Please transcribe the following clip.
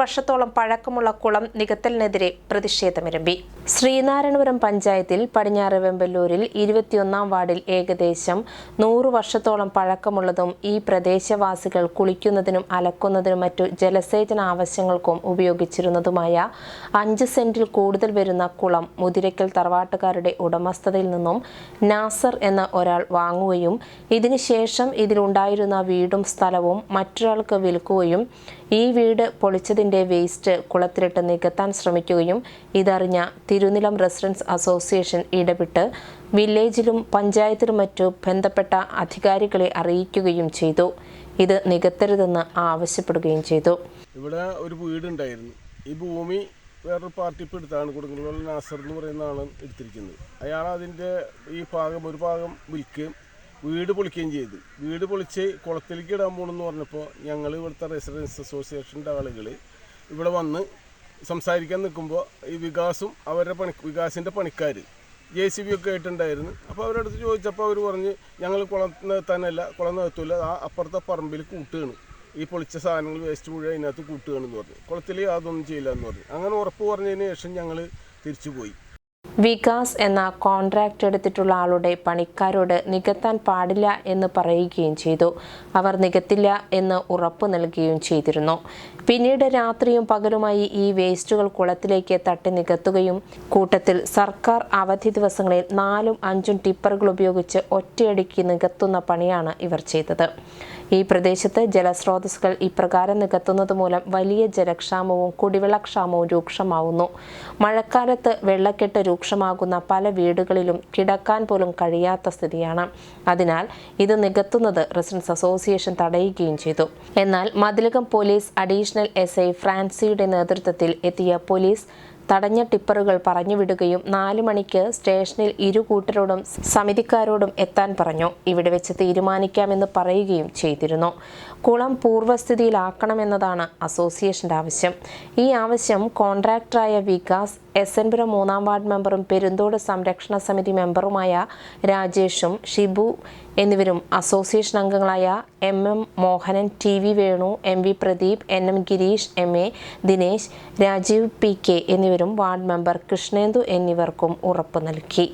വർഷത്തോളം പഴക്കമുള്ള കുളം നികത്തലിനെതിരെ പ്രതിഷേധമിരമ്പി. ശ്രീനാരായണപുരം പഞ്ചായത്തിൽ പടിഞ്ഞാറ് വെമ്പല്ലൂരിൽ ഇരുപത്തിയൊന്നാം വാർഡിൽ ഏകദേശം നൂറ് വർഷത്തോളം പഴക്കമുള്ളതും ഈ പ്രദേശവാസികൾ കുളിക്കുന്നതിനും അലക്കുന്നതിനും മറ്റു ജലസേചന ആവശ്യങ്ങൾക്കും ഉപയോഗിച്ചിരുന്നതുമായ അഞ്ച് സെന്റിൽ കൂടുതൽ വരുന്ന കുളം മുതിരക്കൽ തറവാട്ടുകാരുടെ ഉടമസ്ഥതയിൽ നിന്നും നാസർ എന്ന ഒരാൾ വാങ്ങുകയും ഇതിനുശേഷം ഇതിലുണ്ടായിരുന്ന വീടും സ്ഥലവും മറ്റൊരാൾക്ക് വിൽക്കുകയും ഈ വീട് പൊളിച്ചതിന്റെ വേസ്റ്റ് കുളത്തിലിട്ട് നികത്താൻ ശ്രമിക്കുകയും ഇതറിഞ്ഞ തിരുനിലം റെസിഡൻസ് അസോസിയേഷൻ ഇടപെട്ട് വില്ലേജിലും പഞ്ചായത്തിലും മറ്റു ബന്ധപ്പെട്ട അധികാരികളെ അറിയിക്കുകയും ചെയ്തു. ഇത് നികത്തരുതെന്ന് ആവശ്യപ്പെടുകയും ചെയ്തു. ഇവിടെ ഒരു വീടുണ്ടായിരുന്നു. ഈ ഭൂമി വേറൊരു പാർട്ടിപ്പ് എടുത്താണ്. കൊടുങ്ങല്ലൂർ നാസർ എന്ന് പറയുന്ന ആളാണ് എടുത്തിരിക്കുന്നത്. അയാൾ അതിന്റെ ഈ ഭാഗം ഒരു ഭാഗം വിൽക്കുകയും വീട് പൊളിക്കുകയും ചെയ്തു. വീട് പൊളിച്ച് കുളത്തിലേക്ക് ഇടാൻ പോകണമെന്ന് പറഞ്ഞപ്പോൾ ഞങ്ങൾ ഇവിടുത്തെ റെസിഡൻസ് അസോസിയേഷന്റെ ആളുകൾ ഇവിടെ വന്ന് സംസാരിക്കാൻ നിൽക്കുമ്പോൾ ഈ വികാസും അവരുടെ പണി വികാസിന്റെ പണിക്കാർ ജെ സി ബി ഒക്കെ ആയിട്ടുണ്ടായിരുന്നു. അപ്പോൾ അവരടുത്ത് ചോദിച്ചപ്പോൾ അവർ പറഞ്ഞ് ഞങ്ങൾ കുളം നികത്താനല്ല കുളം നികത്തൂല ആ അപ്പുറത്തെ പറമ്പിൽ കൂട്ടുകയാണ് ഈ പൊളിച്ച സാധനങ്ങൾ വേസ്റ്റ് മുഴുവൻ അതിനകത്ത് കൂട്ടുകയാണെന്ന് പറഞ്ഞു. കുളത്തിൽ യാതൊന്നും ചെയ്യില്ല എന്ന് പറഞ്ഞു. അങ്ങനെ ഉറപ്പ് പറഞ്ഞതിന് ശേഷം ഞങ്ങൾ തിരിച്ചു പോയി വികാസ് എന്ന കോൺട്രാക്റ്റ് എടുത്തിട്ടുള്ള ആളുടെ പണിക്കാരോട് നികത്താൻ പാടില്ല എന്ന് പറയുകയും ചെയ്തു. അവർ നികത്തില്ല എന്ന് ഉറപ്പ് നൽകുകയും ചെയ്തിരുന്നു. പിന്നീട് രാത്രിയും പകലുമായി ഈ വേസ്റ്റുകൾ കുളത്തിലേക്ക് തട്ടി നികത്തുകയും കൂട്ടത്തിൽ സർക്കാർ അവധി ദിവസങ്ങളിൽ നാലും അഞ്ചും ടിപ്പറുകൾ ഉപയോഗിച്ച് ഒറ്റയടിക്ക് നികത്തുന്ന പണിയാണ് ഇവർ ചെയ്തത്. ഈ പ്രദേശത്ത് ജലസ്രോതസ്സുകൾ ഇപ്രകാരം നികത്തുന്നത് മൂലം വലിയ ജലക്ഷാമവും കുടിവെള്ളക്ഷാമവും രൂക്ഷമാവുന്നു. മഴക്കാലത്ത് വെള്ളക്കെട്ട് രൂക്ഷമാകുന്ന പല വീടുകളിലും കിടക്കാൻ പോലും കഴിയാത്ത സ്ഥിതിയാണ്. അതിനാൽ ഇത് നികത്തുന്നത് റെസിഡൻസ് അസോസിയേഷൻ തടയുകയും ചെയ്തു. എന്നാൽ Mathilakam police additional S I ഫ്രാൻസിയുടെ നേതൃത്വത്തിൽ എത്തിയ പോലീസ് തടഞ്ഞ ടിപ്പറുകൾ പറഞ്ഞുവിടുകയും നാല് മണിക്ക് സ്റ്റേഷനിൽ ഇരു കൂട്ടരോടും സമിതിക്കാരോടും എത്താൻ പറഞ്ഞു. ഇവിടെ വെച്ച് തീരുമാനിക്കാമെന്ന് പറയുകയും ചെയ്തിരുന്നു. കുളം പൂർവസ്ഥിതിയിലാക്കണമെന്നതാണ് അസോസിയേഷന്റെ ആവശ്യം. ഈ ആവശ്യം കോൺട്രാക്ടറായ വികാസ് എസ് എൻപുരം മൂന്നാം വാർഡ് മെമ്പറും പെരുന്തോട് സംരക്ഷണ സമിതി മെമ്പറുമായ രാജേഷും ഷിബു എന്നിവരും അസോസിയേഷൻ അംഗങ്ങളായ M M Mohanan T V Venu M V Pradeep N M Girish M A Dinesh Rajeev P K എന്നിവരും വാർഡ് മെമ്പർ കൃഷ്ണേന്ദു എന്നിവർക്കും ഉറപ്പ് നൽകി.